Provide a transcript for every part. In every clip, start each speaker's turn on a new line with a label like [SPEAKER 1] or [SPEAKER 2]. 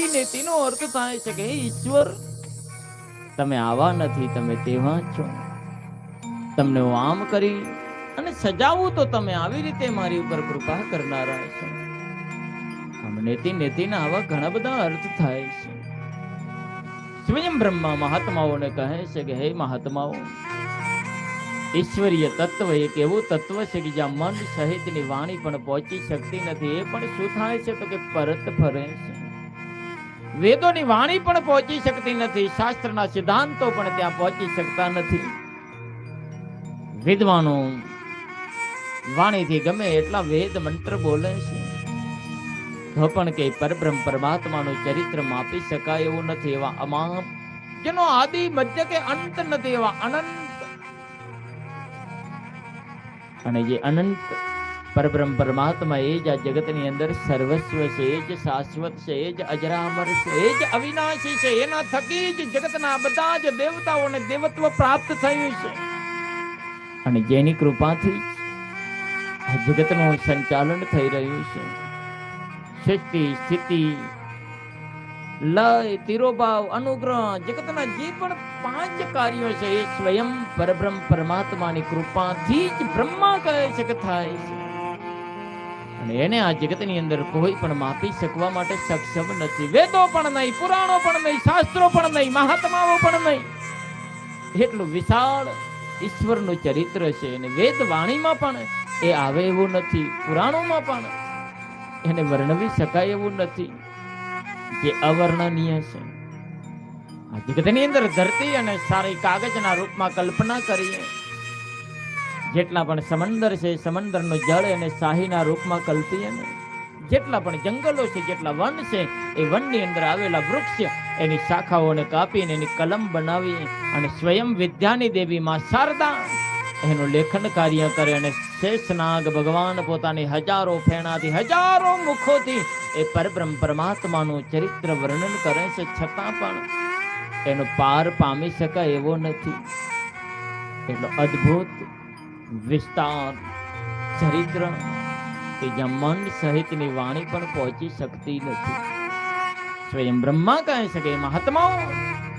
[SPEAKER 1] નેતિનો અર્થ થાય છે કે ઈશ્વર, તમે આવા નથી, તમે તેવા છો. તમને હું આમ કરી અને સજાવું તો તમે આવી રીતે મારી ઉપર કૃપા કરનારા છો. નેતિ નેતિના આવા ઘણા બધા અર્થ થાય છે. સ્વયં બ્રહ્મા મહાત્માઓને કહે છે કે, હે મહાત્માઓ, ઈશ્વરીય તત્વ એક એવું તત્વ છે કે જ્યાં મન સહિતની વાણી પણ પહોંચી શકતી નથી. એ પણ શું થાય છે તો કે પરત ફરે છે. વેદોની વાણી પણ પહોંચી શકતી નથી, શાસ્ત્રના સિદ્ધાંતો પણ ત્યાં પહોંચી શકતા નથી. વિદ્વાનો, વાણીથી ગમે એટલા વેદ મંત્ર બોલે છે. તો પણ કે પરબ્રહ્મ પરમાત્માનું ચરિત્ર માપી શકાય એવું નથી એવા અમાપ, જેનો આદિ મધ્ય કે અંત નથી એવા અનંત. અને જે અનંત પરબ્રહ્મ પરમાત્મા એ જ આ જગતની અંદર સર્વસ્વ છે જ, શાશ્વત છે જ, અજરામર છે જ, અવિનાશી છે. એના થકી જ જગતના બધા જ દેવતાઓને દેવત્વ પ્રાપ્ત થયું છે. અને જેની કૃપાથી આ જગતનું સંચાલન થઈ રહ્યું છે. સૃષ્ટિ, સ્થિતિ, લય, તિરોભાવ, અનુગ્રહ, જગતના જે પણ પાંચ કાર્યો છે એ સ્વયં પરબ્રહ્મ પરમાત્માની કૃપાથી જ બ્રહ્મા કહે છે કે થાય છે. અને એને આ જગતની અંદર કોઈ પણ માપી શકવા માટે સક્ષમ નથી. વેદો પણ નહીં, પુરાણો પણ નહીં, શાસ્ત્રો પણ નહીં, મહાત્માઓ પણ નહીં. એટલું વિશાળ ઈશ્વરનું ચરિત્ર છે અને વેદ વાણીમાં પણ એ આવે એવું નથી, પુરાણોમાં પણ એને વર્ણવી શકાય એવું નથી. જે અવર્ણનીય છે. આ જગતની અંદર ધરતી અને સારી કાગજના રૂપમાં કલ્પના કરીએ. જેટલા પણ સમંદર છે, સમંદરનું જળ અને શાહીના રૂપમાં કલ્પીએ ને જેટલા પણ જંગલો છે, જેટલા વન છે, એ વનની અંદર આવેલા વૃક્ષ એની શાખાઓને કાપીને એની કલમ બનાવી અને સ્વયં વિદ્યાની દેવી માં શારદા એનું લેખન કાર્ય કરે અને શેષનાગ ભગવાન પોતાની હજારો ફેણાથી હજારો મુખોથી એ પરબ્રહ્મ પરમાત્માનું ચરિત્ર વર્ણન કરે છે, છતાં પણ એનો પાર પામી શકાય એવો નથી. એટલો અદ્ભુત વિસ્તાર, ચરિત્ર કે જ્યાં મન સહિતની વાણી પણ પહોંચી શકતી નથી. સ્વયં બ્રહ્મા કહે શકે મહાત્માઓ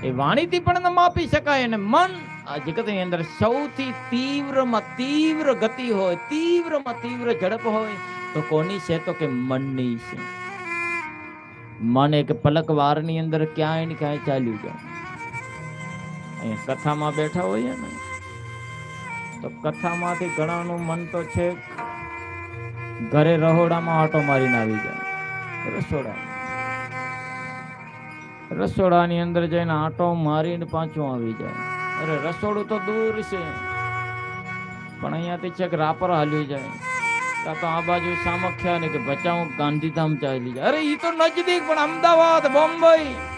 [SPEAKER 1] એ વાણીથી પણ ન માપી શકાય અને મન આ જગતની અંદર સૌથી તીવ્રમાં તીવ્ર ગતિ હોય, તીવ્રમાં તીવ્ર ઝડપ હોય, તો કોની છે? તો કે મનની છે. મન એક પલક વારની અંદર ક્યાંય ને ક્યાંય ચાલ્યું જાય. કથામાં બેઠા હોઈએ ને તો કથામાંથી ઘણાનું મન તો છે ઘરે રહોડામાં આટો મારીને આવી જાય. રસોડા. રસોડાની અંદર જઈને આટો મારીને પાછું આવી જાય. અરે રસોડું તો દૂર છે. પણ અહીંયાથી છેક રાપર હાલ્યું જાય. કાં તો આ બાજુ સામખ્યા ને કે ભચાઉ ગાંધીધામ ચાલી જાય. અરે એ તો નજદીક પણ અમદાવાદ, બોમ્બઈ.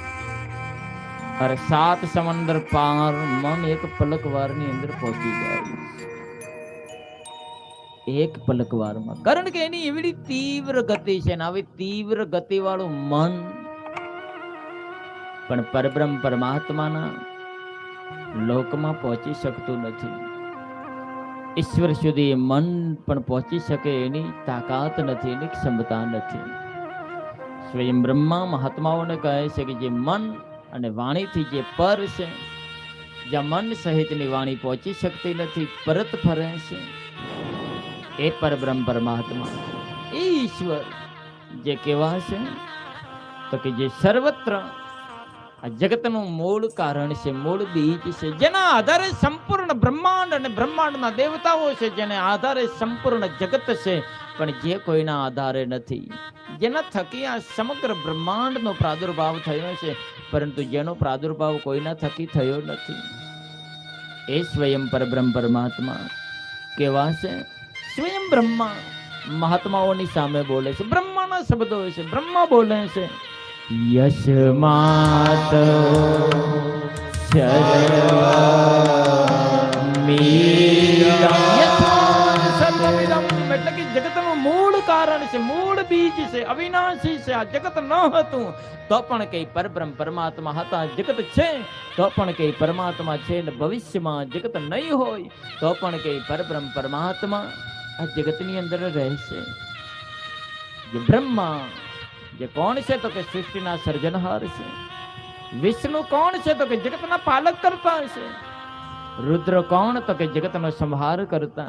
[SPEAKER 1] અરે સાત સમંદર પાર મન એક પલક વારની અંદર પહોંચી જાય એક પલક વારમાં કારણ કે એની એવી તીવ્ર ગતિ છે ને આવી તીવ્ર ગતિ વાળું મન પણ પરબ્રહ્મ પરમાત્માના લોકમાં પહોંચી શકતું નથી ઈશ્વર સુધી મન પણ પહોંચી શકે એની તાકાત નથી એની ક્ષમતા નથી સ્વયં બ્રહ્મા મહાત્માઓને કહે છે કે જે મન અને વાણીથી જે પર છે, જ્યાં મન સહિતની વાણી પહોંચી શકતી નથી, પરત ફરે છે. એ પરબ્રહ્મ પરમાત્મા, એ ઈશ્વર જે કેવા છે, તો કે જે સર્વત્ર આ જગતનું મૂળ કારણ છે, મૂળ બીજ છે, જેના આધારે સંપૂર્ણ બ્રહ્માંડ અને બ્રહ્માંડના દેવતાઓ છે, જેને આધારે સંપૂર્ણ જગત છે પણ જે કોઈના આધારે નથી. જેના થકી આ સમગ્ર બ્રહ્માંડનો પ્રાદુર્ભાવ થયો છે, પરંતુ જેનો પ્રાદુર્ભાવ કોઈના થકી થયો નથી. એ સ્વયં પરબ્રહ્મ પરમાત્મા કેવા છે? સ્વયં બ્રહ્મા મહાત્માઓની સામે બોલે છે. બ્રહ્માના શબ્દો છે. બ્રહ્મા બોલે છે યશમાત એટલે કારણ છે, મૂળ બીજ છે, અવિનાશી છે, આ જગત ન હતું. તો પણ કઈ પરબ્રહ્મ પરમાત્મા હતા જગત છે. તો પણ કઈ પરમાત્મા છે ને ભવિષ્યમાં જગત નહીં હોય. તો પણ કઈ પરબ્રહ્મ પરમાત્મા આ જગતની અંદર રહેશે. જે બ્રહ્મા, જે કોણ છે તો કે સૃષ્ટિના સર્જનહાર છે. વિષ્ણુ કોણ છે તો કે જગતના પાલક કરતા છે. રુદ્ર કોણ તો કે જગતનો સંહાર કરતા.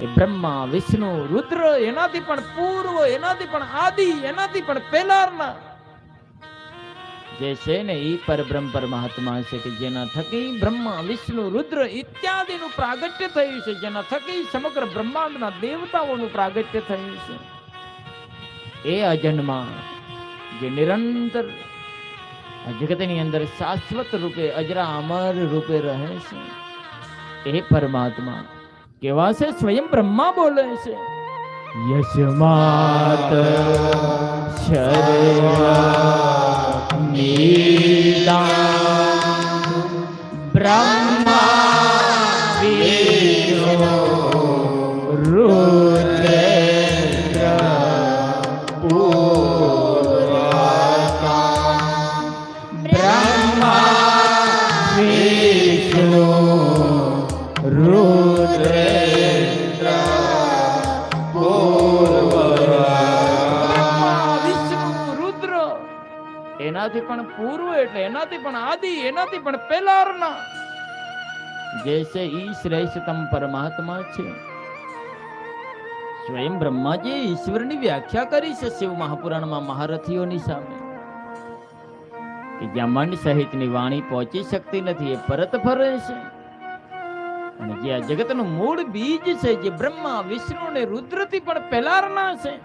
[SPEAKER 1] એ બ્રહ્મા, વિષ્ણુ, રુદ્ર, એનાથી પણ પૂર્વ, એનાથી પણ આદિ, એનાથી પણ પહેલાના જે છે ને એ પરબ્રહ્મ પરમાત્મા છે કે જેના થકી બ્રહ્મા, વિષ્ણુ, રુદ્ર ઇત્યાદિનું પ્રાગટ્ય થયું છે, જેના થકી સમગ્ર બ્રહ્માંડના દેવતાઓનું પ્રાગટ્ય થયું છે. એ અજન્મા જે નિરંતર જગતની અંદર શાશ્વત રૂપે અજરા અમર રૂપે રહે છે. એ પરમાત્મા કેવા છે સ્વયં બ્રહ્મા બોલે છે યશમાત બ્રહ્મા એટલે એનાથી પણ આદિ, એનાથી પણ પહેલારના જૈસે ઈ શ્રેષ્ઠતમ પરમાત્મા છે. સ્વયં બ્રહ્માજી ઈશ્વરની વ્યાખ્યા કરી છે શિવ મહાપુરાણમાં મહારથીઓની સામે. કે જ્યાં મન સહિતની વાણી પહોંચી શકતી નથી, એ પરત ફરે છે. અને જે આ જગતનું મૂળ બીજ છે, જે બ્રહ્મા વિષ્ણુ ને રુદ્રથી પણ પહેલારના છે,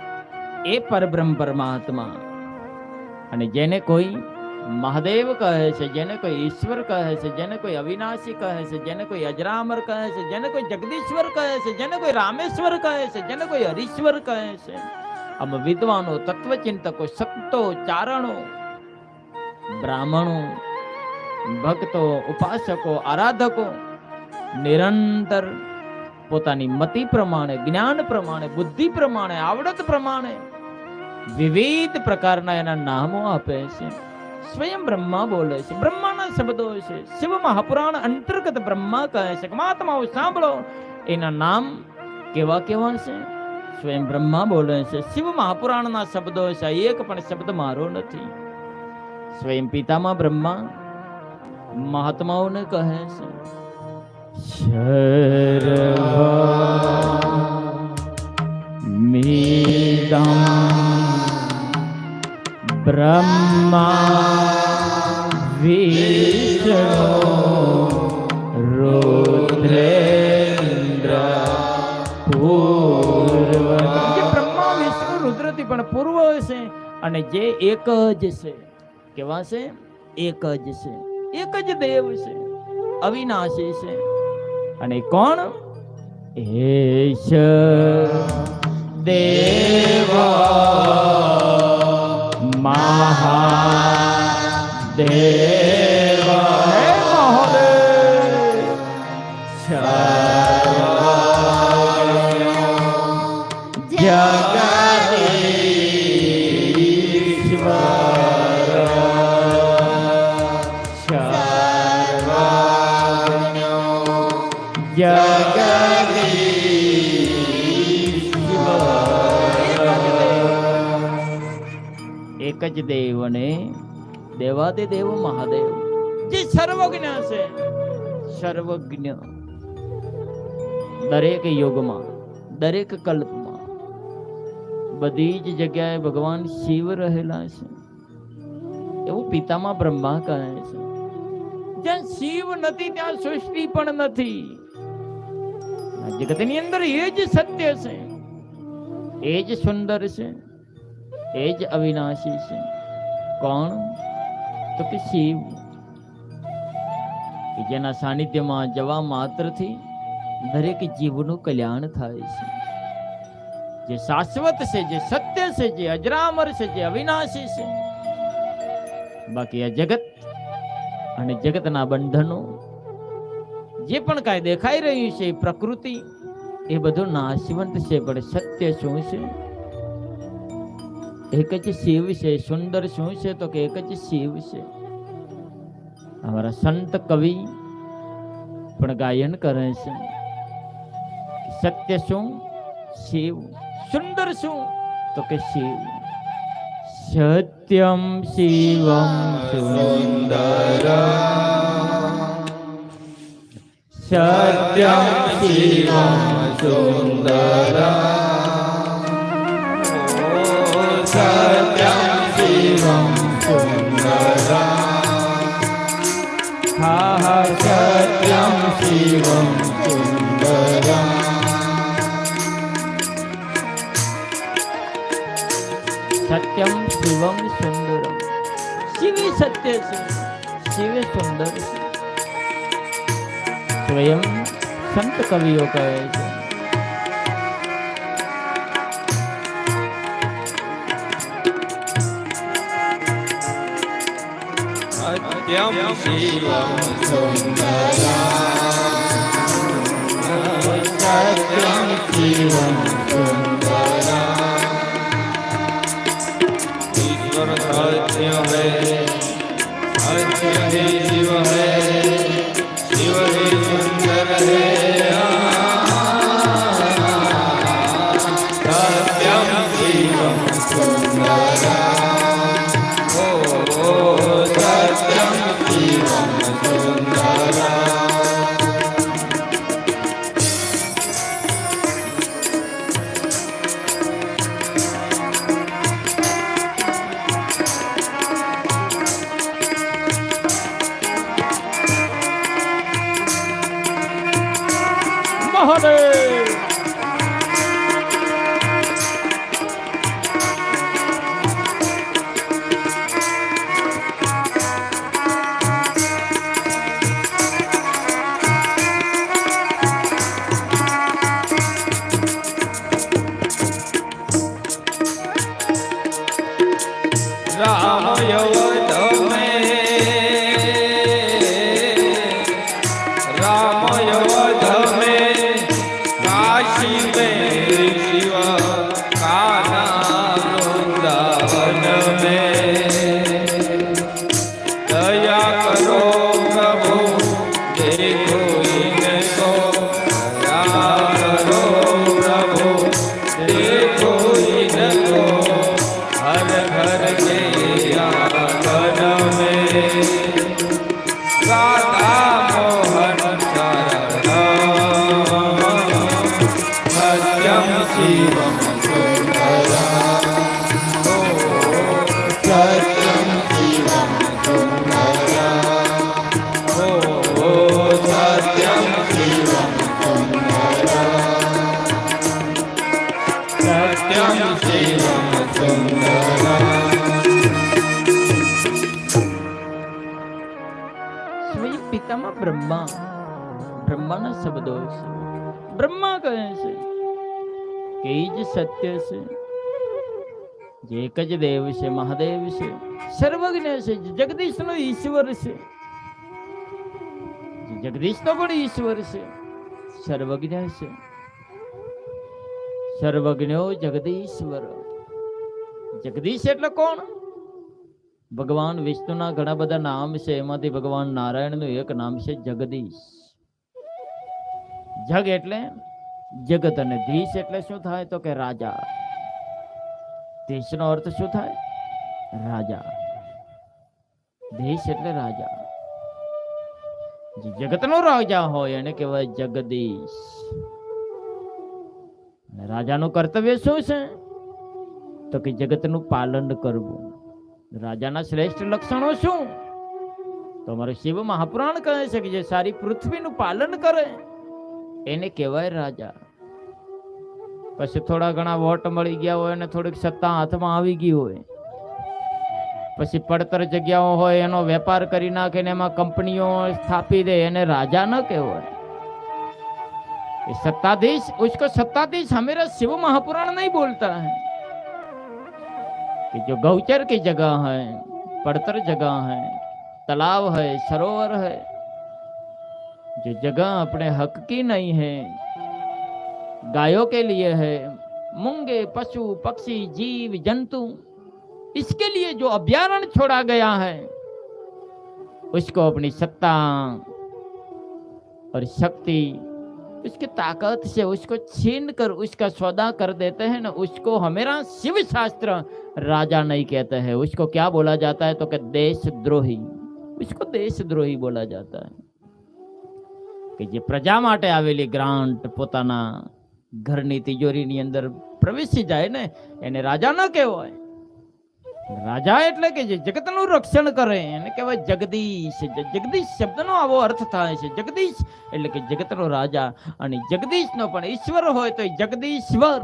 [SPEAKER 1] એ પરબ્રહ્મ પરમાત્મા. અને જેને કોઈ મહાદેવ કહે છે જેને કોઈ ઈશ્વર કહે છે જેને કોઈ અવિનાશી કહે છે જેને કોઈ અજરામર કહે છે જેને કોઈ જગદીશ્વર કહે છે જેને કોઈ રામેશ્વર કહે છે જેને કોઈ હરીશ્વર કહે છે આમ વિદ્વાનો તત્વચિંતકો સંતો ચારણો બ્રાહ્મણો ભક્તો ઉપાસકો આરાધકો નિરંતર પોતાની મતિ પ્રમાણે, જ્ઞાન પ્રમાણે, બુદ્ધિ પ્રમાણે, આવડત પ્રમાણે, વિવિધ પ્રકારના એના નામો આપે છે. સ્વયં બ્રહ્મા બોલે છે બ્રહ્માના શબ્દો છે શિવ મહાપુરાણ અંતર્ગત બ્રહ્મા કહે છે કે મહાત્માઓ સાંભળો એના નામ કેવા કેવા છે સ્વયં બ્રહ્મા બોલે છે શિવ મહાપુરાણના શબ્દો છે આ એક પણ શબ્દ મારો નથી સ્વયં પિતામાં બ્રહ્મા મહાત્માઓને કહે છે શર્વમિદં બ્રહ્મા વિષ્ણુ રુદ્રેન્દ્ર પૂર્વ જે બ્રહ્મા, વિષ્ણુ, રુદ્રથી પણ પૂર્વ છે અને જે એક જ છે. કેવા છે? એક જ છે. એક જ દેવ છે. અવિનાશી છે. અને કોણ? એશ દેવ. મહાદેવ જ દેવ અને દેવાદિ દેવ મહાદેવ. જે સર્વજ્ઞ છે. સર્વજ્ઞ. દરેક યુગમાં, દરેક કલ્પમાં, બધી જ જગ્યાએ ભગવાન શિવ રહેલા છે. એવું પિતામાં બ્રહ્મા કહે છે. જ્યાં શિવ નથી, ત્યાં સૃષ્ટિ પણ નથી. જગતની અંદર એ જ સત્ય છે. એ જ સુંદર છે. એ જ અવિનાશી છે. કોણ? તો કે શિવ. કે જેના સાનિધ્યમાં જવા માત્રથી દરેક જીવનું કલ્યાણ થાય છે. જે શાશ્વત છે, જે સત્ય છે, જે અજરામર છે, જે અવિનાશી છે. બાકી આ જગત અને જગતના બંધનો જે પણ કાંઈ દેખાઈ રહ્યું છે પ્રકૃતિ, એ બધું નાશવંત છે, પણ સત્ય શું છે? એક જ શિવ છે સુંદર શું છે તો કે એક જ શિવ છે અમારા સંત કવિ પણ ગાયન કરે છે સત્ય શું શિવ સુંદર શું તો કે શિવ સત્યમ શિવમ સુંદર સત્યમ શિવમ સુંદર સત્યમ શિવમ સુંદર हा સત્યમ શિવમ સુંદર સત્યમ શિવમ સુંદરમ શિવે સત્ય છે શિવે સુંદર છે સ્વયં સંત કવિઓ કહે છે
[SPEAKER 2] नित्यं शिवं सुन्दरा सत्यं
[SPEAKER 1] મહાદેવ પિતામાં બ્રહ્મા. બ્રહ્માના શબ્દો છે. બ્રહ્મા કહે છે કે એ જ સત્ય છે? જે એક જ દેવ છે, મહાદેવ છે, સર્વજ્ઞ છે જગદીશનો ઈશ્વર છે. જગદીશનો પણ ઈશ્વર છે, સર્વજ્ઞ છે. સર્વજ્ઞો જગદીશ્વર. જગદીશ એટલે કોણ? ભગવાન વિષ્ણુના ઘણા બધા નામ છે, એમાંથી ભગવાન નારાયણનું એક નામ છે જગદીશ. જગ એટલે જગત અને ધીશ એટલે શું થાય? તો કે રાજા. દેશનો અર્થ શું થાય? રાજા. દેશ એટલે રાજા. જે જગતનો રાજા હોય એને કહેવાય જગદીશ. અને રાજાનું કર્તવ્ય શું છે? તો કે જગતનું પાલન કરવું. રાજાના શ્રેષ્ઠ લક્ષણો શું? તો અમારો શિવ મહાપુરાણ કહે છે કે જે સારી પૃથ્વીનું પાલન કરે. એને કહેવાય રાજા પછી થોડા ઘણા વોટ મળી ગયા હોય અને થોડીક સત્તા હાથમાં આવી ગઈ હોય પછી પડતર જગ્યાઓ હોય એનો વેપાર કરી નાખીને એમાં કંપનીઓ સ્થાપી દે એને રાજા ન કહેવાય ये सत्ताधीश उसको सत्ताधीश हमेरा शिव महापुराण नहीं बोलता है कि जो गौचर की जगह है पड़तर जगह है तालाब है सरोवर है जो जगह अपने हक की नहीं है, गायों के लिए है, मुंगे, पशु, पक्षी, जीव, जंतु, इसके लिए जो अभ्यारण छोड़ा गया है, उसको अपनी सत्ता और शक्ति, उसकी ताकत से उसको छीन कर, उसका सौदा कर देते हैं ना, उसको हमेरा शिव शास्त्र राजा नहीं कहते हैं। उसको क्या बोला जाता है? तो कि देशद्रोही। उसको देशद्रोही बोला जाता है। કે જે પ્રજા માટે આવેલી ગ્રાન્ટ પોતાના ઘરની તિજોરીની અંદર પ્રવેશી જાય ને, એને રાજા ન કહેવાય. રાજા એટલે કે જે જગતનું રક્ષણ કરે, એને કહેવાય જગદીશ. જગદીશ શબ્દનો આવો અર્થ થાય છે, જગદીશ એટલે કે જગતનો રાજા. અને જગદીશનો પણ ઈશ્વર હોય તો જગદીશ્વર.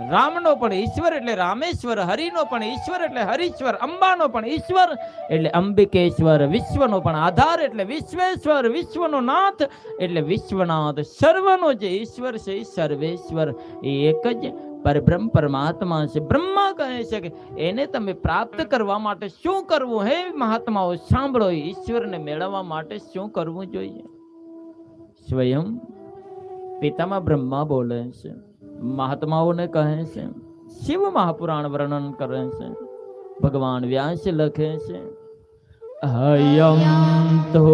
[SPEAKER 1] રામનો પણ ઈશ્વર એટલે રામેશ્વર, હરિનો પણ ઈશ્વર એટલે હરીશ્વર, અંબાનો પણ ઈશ્વર એટલે અંબિકેશ્વર, વિશ્વનો પણ આધાર એટલે વિશ્વેશ્વર, વિશ્વનો નાથ એટલે વિશ્વનાથ. સર્વનો જે ઈશ્વર છે સર્વેશ્વર. એ એક જ પરબ્રહ્મ પરમાત્મા છે. બ્રહ્મા કહે છે કે એને તમે પ્રાપ્ત કરવા માટે શું કરવું હે મહાત્માઓ? સાંભળો ઈશ્વરને મેળવવા માટે શું કરવું જોઈએ? સ્વયં પિતામાં બ્રહ્મા બોલે છે. મહાત્માઓને કહે છે, શિવ મહાપુરાણ વર્ણન કરે છે, ભગવાન વ્યાસ લખે છે. હયમ તો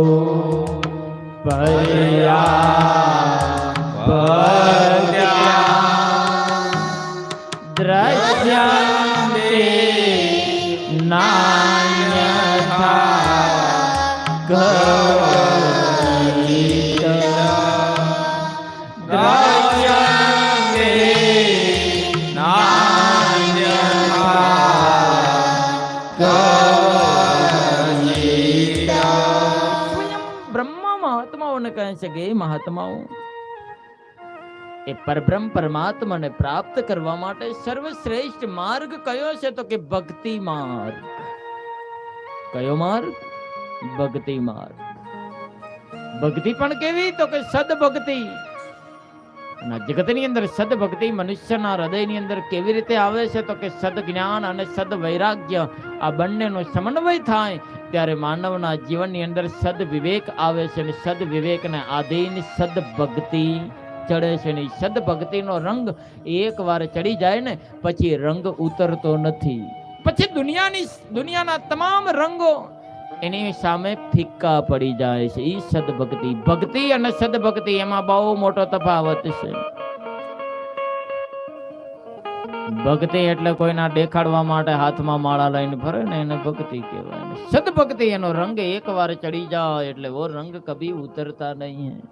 [SPEAKER 1] દ્રશ્યંતે નાન્યથા મહાત્માઓને કહે છે કે મહાત્માઓ, એ પરબ્રહ્મ પરમાત્માને પ્રાપ્ત કરવા માટે સર્વશ્રેષ્ઠ માર્ગ કયો છે? તો કે, ભક્તિ માર્ગ. કયો માર્ગ? ભક્તિ માર્ગ. ભક્તિ પણ કેવી? તો કે, સદભક્તિ. અને જગતની અંદર સદભક્તિ મનુષ્યના હૃદયની અંદર કેવી રીતે આવે છે તો કે સદ જ્ઞાન અને સદ વૈરાગ્ય આ બંનેનો સમન્વય થાય ત્યારે માનવના જીવનની અંદર સદ વિવેક આવે છે અને સદ વિવેકને આધીન સદ ભક્તિ ચડે છે ને સદ ભક્તિનો રંગ એકવાર ચડી જાય ને પછી રંગ ઉતરતો નથી. પછી દુનિયાની દુનિયાના તમામ રંગો એની સામે ફિક્કા પડી જાય છે. એ સદભક્તિ. ભક્તિ અને સદભક્તિ એમાં બહુ મોટો તફાવત છે. ભક્તિ એટલે કોઈના દેખાડવા માટે હાથમાં માળા લઈને ફરે ને એને ભક્તિ કહેવાય. સદભક્તિ એનો રંગ એકવાર ચડી જાય એટલે વો રંગ કભી ઉતરતા નહીં.